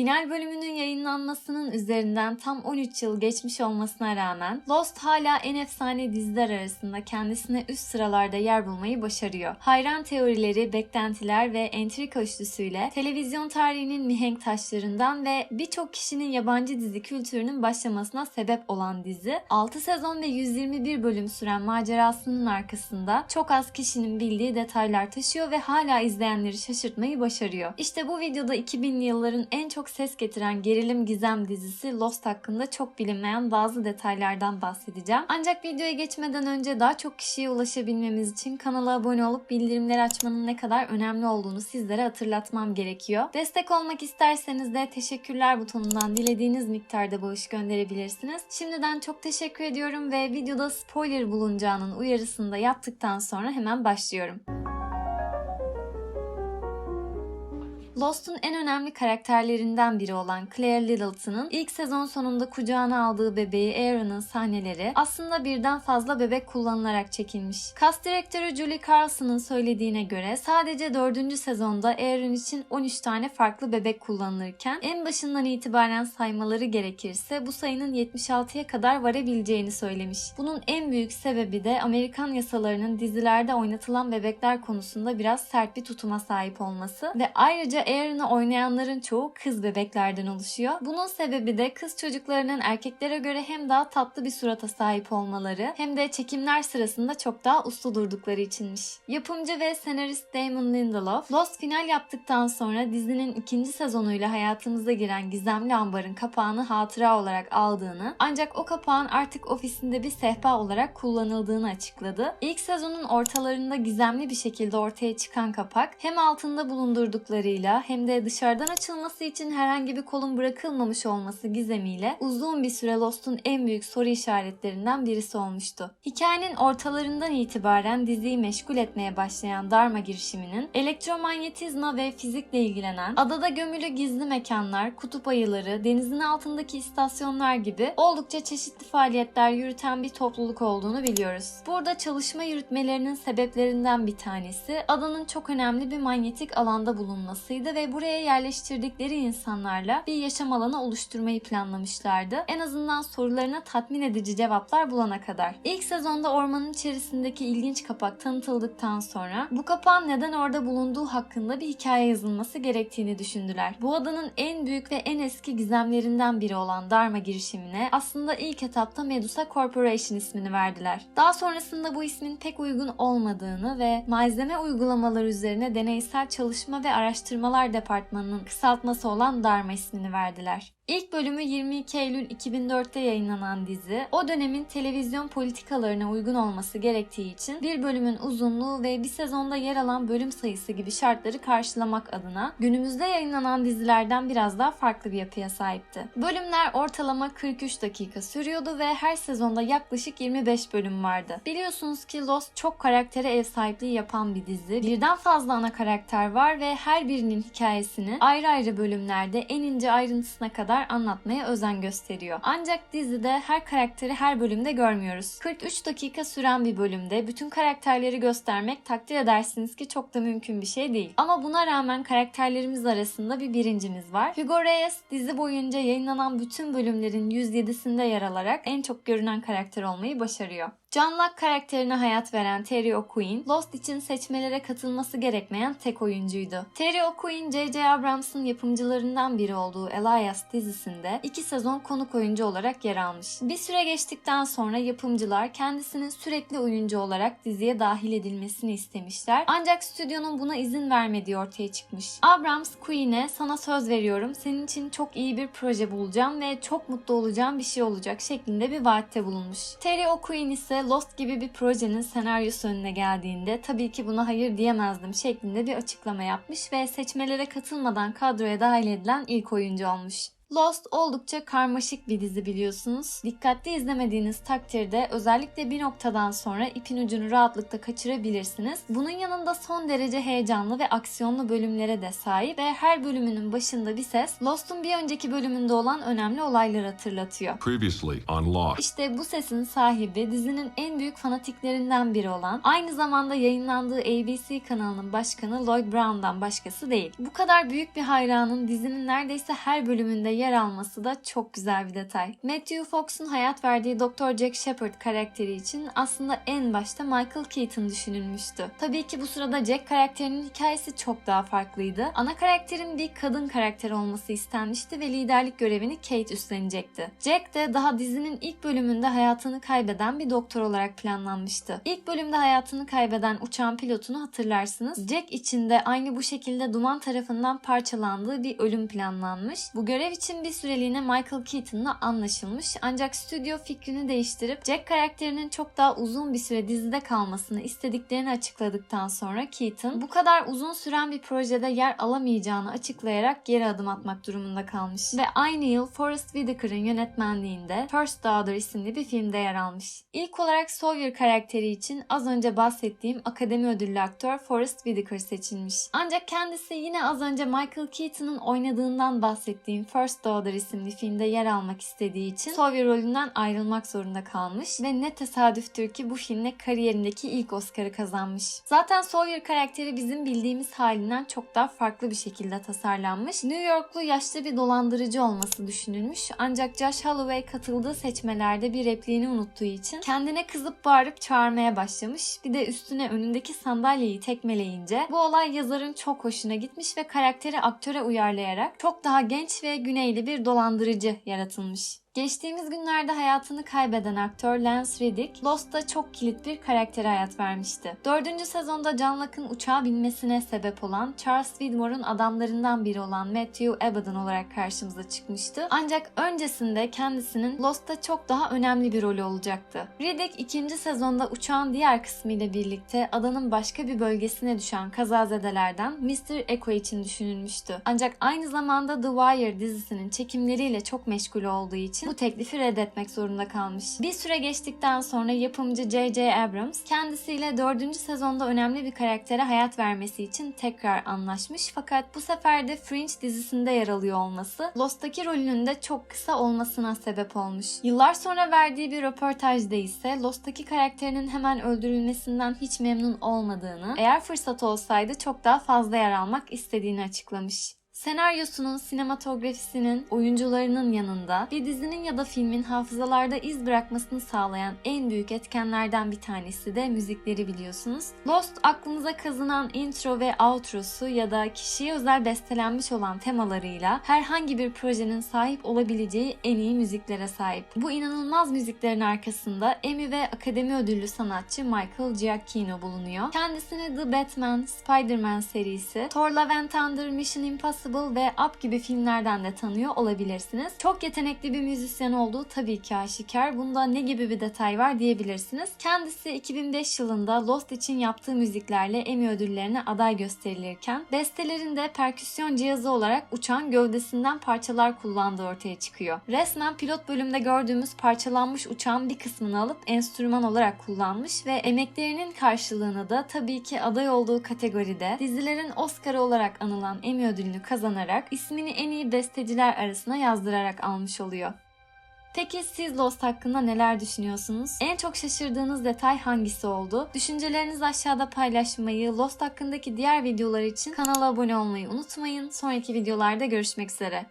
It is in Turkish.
Final bölümünün yayınlanmasının üzerinden tam 13 yıl geçmiş olmasına rağmen Lost hala en efsane diziler arasında kendisine üst sıralarda yer bulmayı başarıyor. Hayran teorileri, beklentiler ve entrika üçlüsüyle televizyon tarihinin mihenk taşlarından ve birçok kişinin yabancı dizi kültürünün başlamasına sebep olan dizi 6 sezon ve 121 bölüm süren macerasının arkasında çok az kişinin bildiği detaylar taşıyor ve hala izleyenleri şaşırtmayı başarıyor. İşte bu videoda 2000'li yılların en çok ses getiren gerilim gizem dizisi Lost hakkında çok bilinmeyen bazı detaylardan bahsedeceğim. Ancak videoya geçmeden önce daha çok kişiye ulaşabilmemiz için kanala abone olup bildirimleri açmanın ne kadar önemli olduğunu sizlere hatırlatmam gerekiyor. Destek olmak isterseniz de teşekkürler butonundan dilediğiniz miktarda bağış gönderebilirsiniz. Şimdiden çok teşekkür ediyorum ve videoda spoiler bulunacağının uyarısını da yaptıktan sonra hemen başlıyorum. Lost'un en önemli karakterlerinden biri olan Claire Littleton'ın ilk sezon sonunda kucağına aldığı bebeği Aaron'ın sahneleri aslında birden fazla bebek kullanılarak çekilmiş. Cast direktörü Julie Carlson'ın söylediğine göre sadece 4. sezonda Aaron için 13 tane farklı bebek kullanılırken en başından itibaren saymaları gerekirse bu sayının 76'ya kadar varabileceğini söylemiş. Bunun en büyük sebebi de Amerikan yasalarının dizilerde oynatılan bebekler konusunda biraz sert bir tutuma sahip olması ve ayrıca Aaron'ı oynayanların çoğu kız bebeklerden oluşuyor. Bunun sebebi de kız çocuklarının erkeklere göre hem daha tatlı bir surata sahip olmaları hem de çekimler sırasında çok daha uslu durdukları içinmiş. Yapımcı ve senarist Damon Lindelof, Lost final yaptıktan sonra dizinin ikinci sezonuyla hayatımıza giren gizemli ambarın kapağını hatıra olarak aldığını ancak o kapağın artık ofisinde bir sehpa olarak kullanıldığını açıkladı. İlk sezonun ortalarında gizemli bir şekilde ortaya çıkan kapak hem altında bulundurduklarıyla hem de dışarıdan açılması için herhangi bir kolun bırakılmamış olması gizemiyle uzun bir süre Lost'un en büyük soru işaretlerinden birisi olmuştu. Hikayenin ortalarından itibaren diziyi meşgul etmeye başlayan Dharma girişiminin elektromanyetizma ve fizikle ilgilenen, adada gömülü gizli mekanlar, kutup ayıları, denizin altındaki istasyonlar gibi oldukça çeşitli faaliyetler yürüten bir topluluk olduğunu biliyoruz. Burada çalışma yürütmelerinin sebeplerinden bir tanesi adanın çok önemli bir manyetik alanda bulunmasıydı ve buraya yerleştirdikleri insanlarla bir yaşam alanı oluşturmayı planlamışlardı. En azından sorularına tatmin edici cevaplar bulana kadar. İlk sezonda ormanın içerisindeki ilginç kapak tanıtıldıktan sonra bu kapağın neden orada bulunduğu hakkında bir hikaye yazılması gerektiğini düşündüler. Bu adanın en büyük ve en eski gizemlerinden biri olan Dharma girişimine aslında ilk etapta Medusa Corporation ismini verdiler. Daha sonrasında bu ismin pek uygun olmadığını ve malzeme uygulamaları üzerine deneysel çalışma ve araştırmalar departmanının kısaltması olan Dharma ismini verdiler. İlk bölümü 22 Eylül 2004'te yayınlanan dizi, o dönemin televizyon politikalarına uygun olması gerektiği için bir bölümün uzunluğu ve bir sezonda yer alan bölüm sayısı gibi şartları karşılamak adına günümüzde yayınlanan dizilerden biraz daha farklı bir yapıya sahipti. Bölümler ortalama 43 dakika sürüyordu ve her sezonda yaklaşık 25 bölüm vardı. Biliyorsunuz ki Lost çok karaktere ev sahipliği yapan bir dizi. Birden fazla ana karakter var ve her birinin hikayesini ayrı ayrı bölümlerde en ince ayrıntısına kadar anlatmaya özen gösteriyor. Ancak dizide her karakteri her bölümde görmüyoruz. 43 dakika süren bir bölümde bütün karakterleri göstermek takdir edersiniz ki çok da mümkün bir şey değil. Ama buna rağmen karakterlerimiz arasında bir birincimiz var. Hugo Reyes dizi boyunca yayınlanan bütün bölümlerin 107'sinde yer alarak en çok görünen karakter olmayı başarıyor. John Locke karakterine hayat veren Terry O'Quinn, Lost için seçmelere katılması gerekmeyen tek oyuncuydu. Terry O'Quinn, J.J. Abrams'ın yapımcılarından biri olduğu Elias dizisinde iki sezon konuk oyuncu olarak yer almış. Bir süre geçtikten sonra yapımcılar kendisinin sürekli oyuncu olarak diziye dahil edilmesini istemişler. Ancak stüdyonun buna izin vermediği ortaya çıkmış. Abrams, Quinn'e sana söz veriyorum senin için çok iyi bir proje bulacağım ve çok mutlu olacağım bir şey olacak şeklinde bir vaatte bulunmuş. Terry O'Quinn ise Lost gibi bir projenin senaryosu önüne geldiğinde tabii ki buna hayır diyemezdim şeklinde bir açıklama yapmış ve seçmelere katılmadan kadroya dahil edilen ilk oyuncu olmuş. Lost oldukça karmaşık bir dizi biliyorsunuz. Dikkatli izlemediğiniz takdirde özellikle bir noktadan sonra ipin ucunu rahatlıkla kaçırabilirsiniz. Bunun yanında son derece heyecanlı ve aksiyonlu bölümlere de sahip ve her bölümünün başında bir ses Lost'un bir önceki bölümünde olan önemli olayları hatırlatıyor. Previously on Lost. İşte bu sesin sahibi dizinin en büyük fanatiklerinden biri olan, aynı zamanda yayınlandığı ABC kanalının başkanı Lloyd Brown'dan başkası değil. Bu kadar büyük bir hayranın dizinin neredeyse her bölümünde yer alması da çok güzel bir detay. Matthew Fox'un hayat verdiği Dr. Jack Shepard karakteri için aslında en başta Michael Keaton düşünülmüştü. Tabii ki bu sırada Jack karakterinin hikayesi çok daha farklıydı. Ana karakterin bir kadın karakter olması istenmişti ve liderlik görevini Kate üstlenecekti. Jack de daha dizinin ilk bölümünde hayatını kaybeden bir doktor olarak planlanmıştı. İlk bölümde hayatını kaybeden uçağın pilotunu hatırlarsınız. Jack için de aynı bu şekilde duman tarafından parçalandığı bir ölüm planlanmış. Bu görev için bir süreliğine Michael Keaton'la anlaşılmış ancak stüdyo fikrini değiştirip Jack karakterinin çok daha uzun bir süre dizide kalmasını istediklerini açıkladıktan sonra Keaton bu kadar uzun süren bir projede yer alamayacağını açıklayarak geri adım atmak durumunda kalmış. Ve aynı yıl Forrest Whitaker'ın yönetmenliğinde First Daughter isimli bir filmde yer almış. İlk olarak Sawyer karakteri için az önce bahsettiğim akademi ödüllü aktör Forrest Whitaker seçilmiş. Ancak kendisi yine az önce Michael Keaton'ın oynadığından bahsettiğim First Daughter isimli filmde yer almak istediği için Sawyer rolünden ayrılmak zorunda kalmış ve ne tesadüftür ki bu filmle kariyerindeki ilk Oscar'ı kazanmış. Zaten Sawyer karakteri bizim bildiğimiz halinden çok daha farklı bir şekilde tasarlanmış. New Yorklu yaşlı bir dolandırıcı olması düşünülmüş ancak Josh Holloway katıldığı seçmelerde bir repliğini unuttuğu için kendine kızıp bağırıp çağırmaya başlamış. Bir de üstüne önündeki sandalyeyi tekmeleyince bu olay yazarın çok hoşuna gitmiş ve karakteri aktöre uyarlayarak çok daha genç ve güneyli bir dolandırıcı yaratılmış. Geçtiğimiz günlerde hayatını kaybeden aktör Lance Reddick, Lost'ta çok kilit bir karaktere hayat vermişti. Dördüncü sezonda John Locke'ın uçağa binmesine sebep olan Charles Widmore'un adamlarından biri olan Matthew Abaddon olarak karşımıza çıkmıştı. Ancak öncesinde kendisinin Lost'ta çok daha önemli bir rolü olacaktı. Reddick ikinci sezonda uçağın diğer kısmı ile birlikte adanın başka bir bölgesine düşen kazazedelerden Mr. Echo için düşünülmüştü. Ancak aynı zamanda The Wire dizisinin çekimleriyle çok meşgul olduğu için bu teklifi reddetmek zorunda kalmış. Bir süre geçtikten sonra yapımcı J.J. Abrams kendisiyle 4. sezonda önemli bir karaktere hayat vermesi için tekrar anlaşmış fakat bu sefer de Fringe dizisinde yer alıyor olması Lost'taki rolünün de çok kısa olmasına sebep olmuş. Yıllar sonra verdiği bir röportajda ise Lost'taki karakterinin hemen öldürülmesinden hiç memnun olmadığını, eğer fırsat olsaydı çok daha fazla yer almak istediğini açıklamış. Senaryosunun, sinematografisinin, oyuncularının yanında bir dizinin ya da filmin hafızalarda iz bırakmasını sağlayan en büyük etkenlerden bir tanesi de müzikleri biliyorsunuz. Lost aklımıza kazınan intro ve outrosu ya da kişiye özel bestelenmiş olan temalarıyla herhangi bir projenin sahip olabileceği en iyi müziklere sahip. Bu inanılmaz müziklerin arkasında Emmy ve Akademi ödüllü sanatçı Michael Giacchino bulunuyor. Kendisini The Batman, Spider-Man serisi, Thor Love and Thunder, Mission Impossible ve Up gibi filmlerden de tanıyor olabilirsiniz. Çok yetenekli bir müzisyen olduğu tabii ki aşikar. Bunda ne gibi bir detay var diyebilirsiniz. Kendisi 2005 yılında Lost için yaptığı müziklerle Emmy ödüllerine aday gösterilirken bestelerinde perküsyon cihazı olarak uçağın gövdesinden parçalar kullandığı ortaya çıkıyor. Resmen pilot bölümde gördüğümüz parçalanmış uçağın bir kısmını alıp enstrüman olarak kullanmış ve emeklerinin karşılığını da tabii ki aday olduğu kategoride dizilerin Oscar'ı olarak anılan Emmy ödülünü kazanarak ismini en iyi besteciler arasına yazdırarak almış oluyor. Peki siz Lost hakkında neler düşünüyorsunuz? En çok şaşırdığınız detay hangisi oldu? Düşüncelerinizi aşağıda paylaşmayı, Lost hakkındaki diğer videolar için kanala abone olmayı unutmayın. Sonraki videolarda görüşmek üzere.